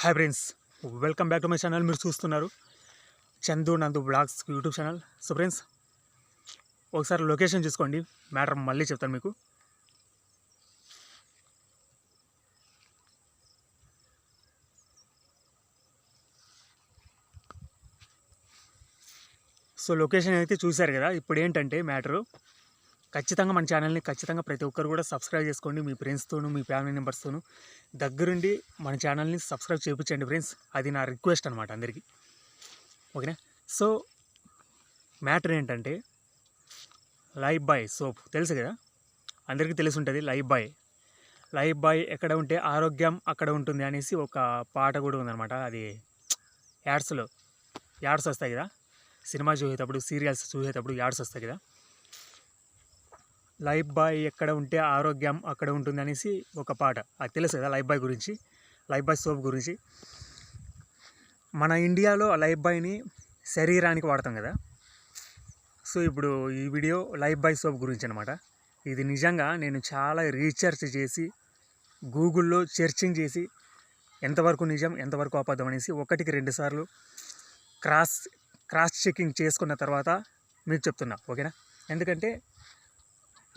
Hi friends welcome back to my channel మీరు చూస్తున్నారు Chandu Nandu blogs YouTube channel so friends ఒకసారి location చూసుకోండి. Matter మళ్ళీ చెప్తాను మీకు. సో లొకేషన్ అయితే చూశారు కదా ఇప్పుడు ఏంటంటే మ్యాటరు ఖచ్చితంగా మన ఛానల్ని ఖచ్చితంగా ప్రతి ఒక్కరు కూడా సబ్స్క్రైబ్ చేసుకోండి. మీ ఫ్రెండ్స్తోనూ మీ ఫ్యామిలీ మెంబర్స్తోనూ దగ్గరుండి మన ఛానల్ని సబ్స్క్రైబ్ చేయించండి ఫ్రెండ్స్. అది నా రిక్వెస్ట్ అనమాట అందరికీ. ఓకేనా? సో మ్యాటర్ ఏంటంటే లైఫ్ బాయ్ సోప్. తెలుసు కదా? అందరికీ తెలిసి ఉంటుంది లైఫ్ బాయ్. లైఫ్ బాయ్ ఎక్కడ ఉంటే ఆరోగ్యం అక్కడ ఉంటుంది అనేసి ఒక పాట కూడా ఉందన్నమాట. అది యాడ్స్లో. యాడ్స్ వస్తాయి కదా? సినిమా చూసేటప్పుడు సీరియల్స్ చూసేటప్పుడు యాడ్స్ వస్తాయి కదా? లైఫ్ బాయ్ ఎక్కడ ఉంటే ఆరోగ్యం అక్కడ ఉంటుంది అనేసి ఒక పాట. అది తెలుసు కదా లైఫ్ బాయ్ గురించి? లైఫ్ బాయ్ సోప్ గురించి. మన ఇండియాలో లైఫ్ బాయ్ని శరీరానికి వాడతాం కదా. సో ఇప్పుడు ఈ వీడియో లైఫ్ బాయ్ సోప్ గురించి అనమాట ఇది నిజంగా నేను చాలా రీసెర్చ్ చేసి గూగుల్లో సెర్చింగ్ చేసి ఎంతవరకు నిజం ఎంతవరకు అబద్ధం అనేసి ఒకటికి రెండు సార్లు క్రాస్ క్రాస్ చెకింగ్ చేసుకున్న తర్వాత మీకు చెప్తున్నా ఓకేనా? ఎందుకంటే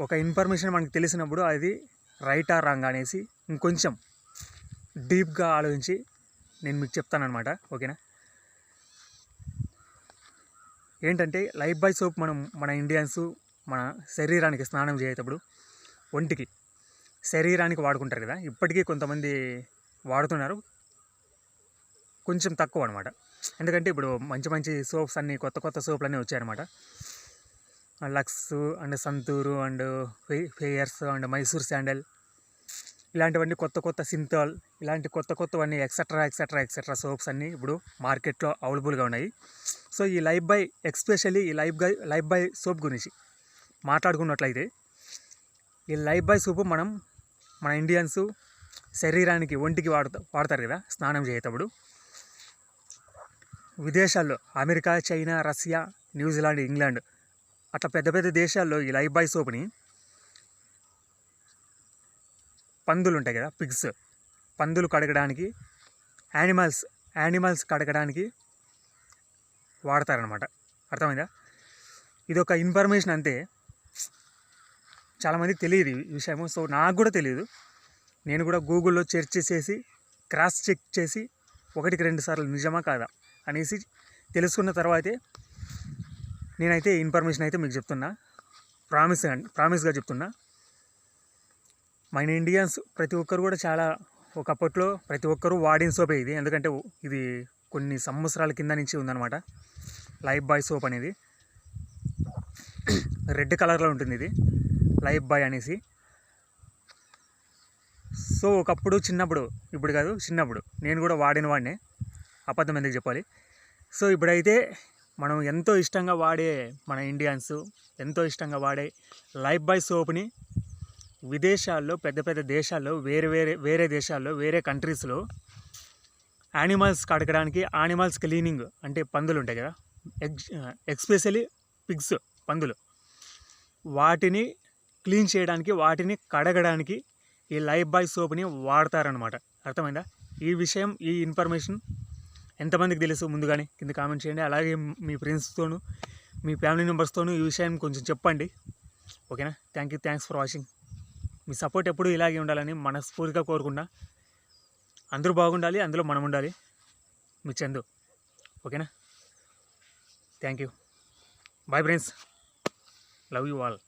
ఒక ఇన్ఫర్మేషన్ మనకు తెలిసినప్పుడు అది రైట్ ఆర్ రాంగ్ అనేసి ఇంకొంచెం డీప్గా ఆలోచించి నేను మీకు చెప్తానమాట ఓకేనా? ఏంటంటే లైఫ్ బాయ్ సోప్ మనం మన ఇండియన్స్ మన శరీరానికి స్నానం చేసేటప్పుడు ఒంటికి శరీరానికి వాడుకుంటారు కదా ఇప్పటికీ కొంతమంది వాడుతున్నారు. కొంచెం తక్కువ అనమాట ఎందుకంటే ఇప్పుడు మంచి మంచి సోప్స్ అన్నీ కొత్త కొత్త సోప్లు అన్నీ వచ్చాయన్నమాట. Lux and Santoor and ఫేయర్స్ and Mysore sandal. ఇలాంటివన్నీ కొత్త కొత్త సింథాల్ ఇలాంటి కొత్త కొత్తవన్నీ ఎక్సెట్రా ఎక్సెట్రా ఎక్సెట్రా సోప్స్ అన్నీ ఇప్పుడు మార్కెట్లో అవైలబుల్గా ఉన్నాయి. సో ఈ లైఫ్ బై ఎక్స్పెషల్లీ ఈ Lifebuoy Lifebuoy soap గురించి మాట్లాడుకున్నట్లయితే ఈ లైఫ్ బై సోపు మనం మన ఇండియన్స్ శరీరానికి ఒంటికి వాడుతా వాడతారు కదా స్నానం చేసేటప్పుడు. విదేశాల్లో America China Russia New Zealand England అట్లా పెద్ద పెద్ద దేశాల్లో ఈ లైఫ్ బాయ్ సోప్ని పందులు ఉంటాయి కదా పిగ్స్. పందులు కడగడానికి యానిమల్స్ యానిమల్స్ కడగడానికి వాడతారనమాట అర్థమైందా? ఇది ఒక ఇన్ఫర్మేషన్ అంతే. చాలామందికి తెలియదు ఈ విషయము. సో నాకు కూడా తెలియదు. నేను కూడా గూగుల్లో సెర్చ్ చేసి క్రాస్ చెక్ చేసి ఒకటికి రెండు సార్లు నిజమా కాదా అనేసి తెలుసుకున్న తర్వాతే నేనైతే ఇన్ఫర్మేషన్ అయితే మీకు చెప్తున్నా. ప్రామిస్ ప్రామిస్గా చెప్తున్నా. మన ఇండియన్స్ ప్రతి ఒక్కరు కూడా చాలా ఒకప్పట్లో ప్రతి ఒక్కరూ వాడిన సోపే ఇది. ఎందుకంటే ఇది కొన్ని సంవత్సరాల కింద నుంచి ఉందన్నమాట. లైఫ్ బాయ్ సోప్ అనేది. రెడ్ కలర్లో ఉంటుంది ఇది. లైఫ్ బాయ్ అనేసి. సో ఒకప్పుడు చిన్నప్పుడు ఇప్పుడు కాదు చిన్నప్పుడు. నేను కూడా వాడిన వాడినే. అబద్ధం ఎందుకు చెప్పాలి? సో ఇప్పుడైతే మనం ఎంతో ఇష్టంగా వాడే మన ఇండియన్స్ ఎంతో ఇష్టంగా వాడే లైఫ్ బాయ్ సోప్ని విదేశాల్లో పెద్ద పెద్ద దేశాల్లో వేరే వేరే వేరే దేశాల్లో వేరే కంట్రీస్లో యానిమల్స్ కడగడానికి యానిమల్స్ క్లీనింగ్ అంటే పందులు ఉంటాయి కదా ఎక్స్ ఎక్స్పెషలీ పిగ్స్ పందులు. వాటిని క్లీన్ చేయడానికి వాటిని కడగడానికి ఈ లైఫ్ బాయ్ సోప్ని వాడతారనమాట అర్థమైందా? ఈ విషయం ఈ ఇన్ఫర్మేషన్ ఎంతమందికి తెలుసు? ముందుగానే కింద కామెంట్ చేయండి. అలాగే మీ ఫ్రెండ్స్తోనూ మీ ఫ్యామిలీ మెంబర్స్తోనూ ఈ విషయాన్ని కొంచెం చెప్పండి. ఓకేనా thank you thanks for watching me support ఎప్పుడూ ఇలాగే ఉండాలని మనస్ఫూర్తిగా కోరుకున్నా అందరూ బాగుండాలి అందులో మనం ఉండాలి. మీ చందు. ఓకేనా thank you bye friends love you all